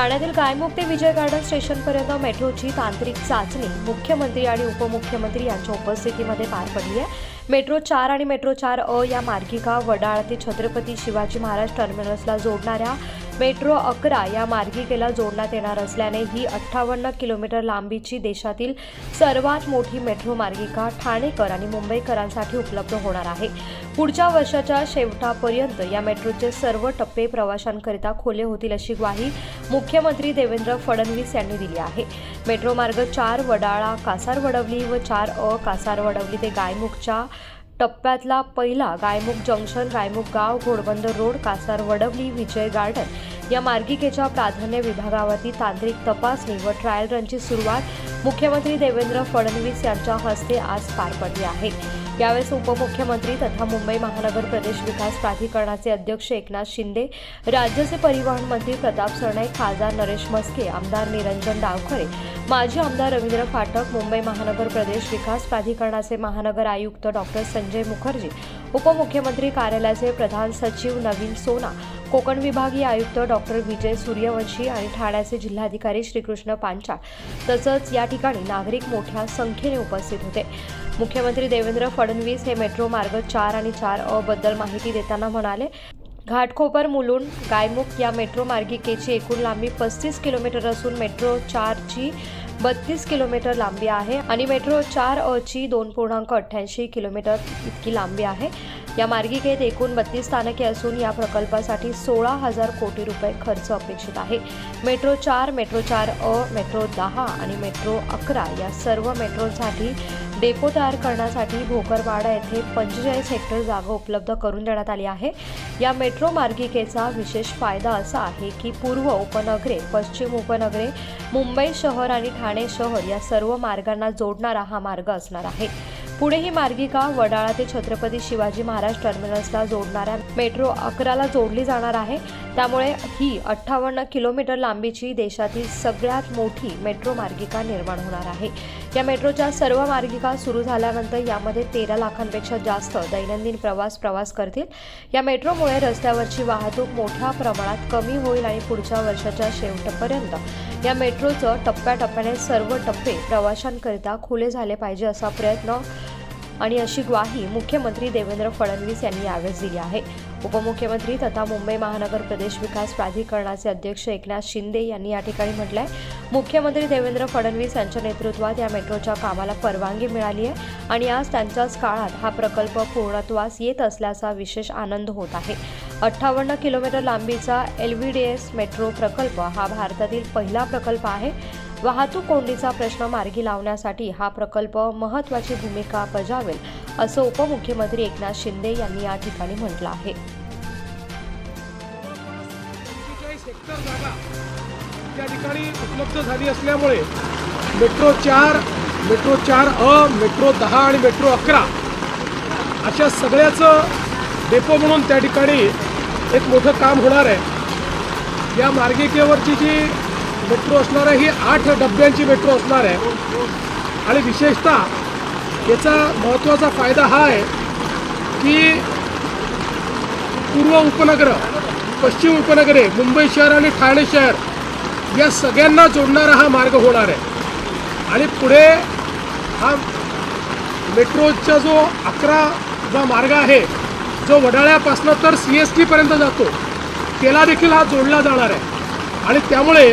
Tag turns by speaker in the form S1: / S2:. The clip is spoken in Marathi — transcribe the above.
S1: ठाण्यातील गायमुख ते विजय गार्डन स्टेशनपर्यंत मेट्रोची तांत्रिक चाचणी मुख्यमंत्री आणि उपमुख्यमंत्री यांच्या उपस्थितीमध्ये पार पडली आहे. मेट्रो चार आणि मेट्रो चार अ या मार्गिका वडाळ ते छत्रपती शिवाजी महाराज टर्मिनसला जोडणाऱ्या मेट्रो अकरा या मार्गिकेला जोडण्यात येणार असल्याने ही अठ्ठावन्न किलोमीटर लांबीची देशातील सर्वात मोठी मेट्रो मार्गिका ठाणेकर आणि मुंबईकरांसाठी उपलब्ध होणार आहे. पुढच्या वर्षाच्या शेवटापर्यंत या मेट्रोचे सर्व टप्पे प्रवाशांकरिता खुले होतील अशी ग्वाही मुख्यमंत्री देवेंद्र फडणवीस यांनी दिली आहे. मेट्रो मार्ग चार वडाळा कासार वडवली व चार अ कासार वडवली ते गायमुखच्या टप्प्यातला पहिला गायमुख जंक्शन गायमुख गाव घोडबंदर रोड कासार वडवली विजय गार्डन या मार्गिकेच्या प्राधान्य विभागावरती तांत्रिक तपासणी व ट्रायल रनची सुरुवात मुख्यमंत्री देवेंद्र फडणवीस यांच्या हस्ते आज पार पडली आहे. यावेळेस उपमुख्यमंत्री तथा मुंबई महानगर प्रदेश विकास प्राधिकरणाचे अध्यक्ष एकनाथ शिंदे राज्याचे परिवहन मंत्री प्रताप सरनाईक खासदार नरेश मस्के आमदार निरंजन डावखरे माजी आमदार रवींद्र फाटक मुंबई महानगर प्रदेश विकास प्राधिकरणाचे महानगर आयुक्त डॉक्टर संजय मुखर्जी उपमुख्यमंत्री कार्यालयाचे प्रधान सचिव नवीन सोना कोकण विभागीय आयुक्त डॉक्टर विजय सूर्यवंशी आणि ठाण्याचे जिल्हाधिकारी श्रीकृष्ण पांचाळ तसंच या ठिकाणी नागरिक मोठ्या संख्येने उपस्थित होते. मुख्यमंत्री देवेंद्र फडणवीस हे मेट्रो मार्ग चार आणि चार अ बद्दल माहिती देताना म्हणाले घाटखोपर मुलुंड गायमुख या मेट्रो मार्गिकेची एकूण लांबी पस्तीस किलोमीटर असून मेट्रो चारची बत्तीस किलोमीटर लांबी आहे आणि मेट्रो चार अची दोन पूर्णांक अठ्ठ्याऐंशी किलोमीटर इतकी लांबी आहे. या मार्गिकेत एकूण बत्तीस स्थानके असून या प्रकल्पासाठी सोळा हजार कोटी रुपये खर्च अपेक्षित आहे. मेट्रो चार मेट्रो चार अ मेट्रो दहा आणि मेट्रो अकरा या सर्व मेट्रोसाठी डेपो तयार करण्यासाठी भोकरवाडा येथे पंचेचाळीस हेक्टर जागा उपलब्ध करून देण्यात आली आहे. या मेट्रो मार्गिकेचा विशेष फायदा असा आहे की पूर्व उपनगरे पश्चिम उपनगरे मुंबई शहर आणि ठाणे शहर या सर्व मार्गांना जोडणारा हा मार्ग असणार आहे. पुढे ही मार्गिका वडाळा ते छत्रपती शिवाजी महाराज टर्मिनसला जोडणाऱ्या मेट्रो अकराला जोडली जाणार आहे. त्यामुळे ही अठ्ठावन्न किलोमीटर लांबीची देशातील सगळ्यात मोठी मेट्रो मार्गिका निर्माण होणार आहे. या मेट्रोच्या सर्व मार्गिका सुरू झाल्यानंतर यामध्ये तेरा लाखांपेक्षा जास्त दैनंदिन प्रवास प्रवास करतील. या मेट्रोमुळे रस्त्यावरची वाहतूक मोठ्या प्रमाणात कमी होईल आणि पुढच्या वर्षाच्या शेवटपर्यंत या मेट्रोचं टप्प्याटप्प्याने सर्व टप्पे प्रवाशांकरिता खुले झाले पाहिजे असा प्रयत्न आणि अशी ग्वाही मुख्यमंत्री देवेंद्र फडणवीस यांनी यावेळेस दिली आहे. उपमुख्यमंत्री तथा मुंबई महानगर प्रदेश विकास प्राधिकरणाचे अध्यक्ष एकनाथ शिंदे यांनी या ठिकाणी म्हटलंय मुख्यमंत्री देवेंद्र फडणवीस यांच्या नेतृत्वात या मेट्रोच्या कामाला परवानगी मिळाली आहे आणि आज त्यांच्याच काळात हा प्रकल्प पूर्णत्वास येत असल्याचा विशेष आनंद होत आहे. अठ्ठावन्न किलोमीटर लांबीचा L V D S metro प्रकल्प हा भारतातील पहिला प्रकल्प आहे. वाहतूक कोंडीचा प्रश्न मार्गी लावण्यासाठी हा प्रकल्प महत्त्वाची भूमिका बजावेल असं उपमुख्यमंत्री एकनाथ शिंदे यांनी या ठिकाणी म्हटलं आहे.
S2: त्या ठिकाणी उपलब्ध झाली असल्यामुळे मेट्रो चार मेट्रो चार अ मेट्रो दहा आणि मेट्रो अकरा अशा सगळ्याचं डेपो म्हणून त्या ठिकाणी एक मोठं काम होणार आहे. या मार्गिकेवरची जी मेट्रो असणार आहे ही आठ डब्यांची मेट्रो असणार आहे. आणि विशेषतः याचा महत्त्वाचा फायदा हा आहे की पूर्व उपनगर पश्चिम उपनगरे मुंबई शहर आणि ठाणे शहर या सगळ्यांना जोडणारा हा मार्ग होणार आहे. आणि पुढे हा मेट्रोचा जो अकरा जो मार्ग आहे जो वडाळ्यापासनं तर सी एस टीपर्यंत जातो त्याला देखील हा जोडला जाणार आहे. आणि त्यामुळे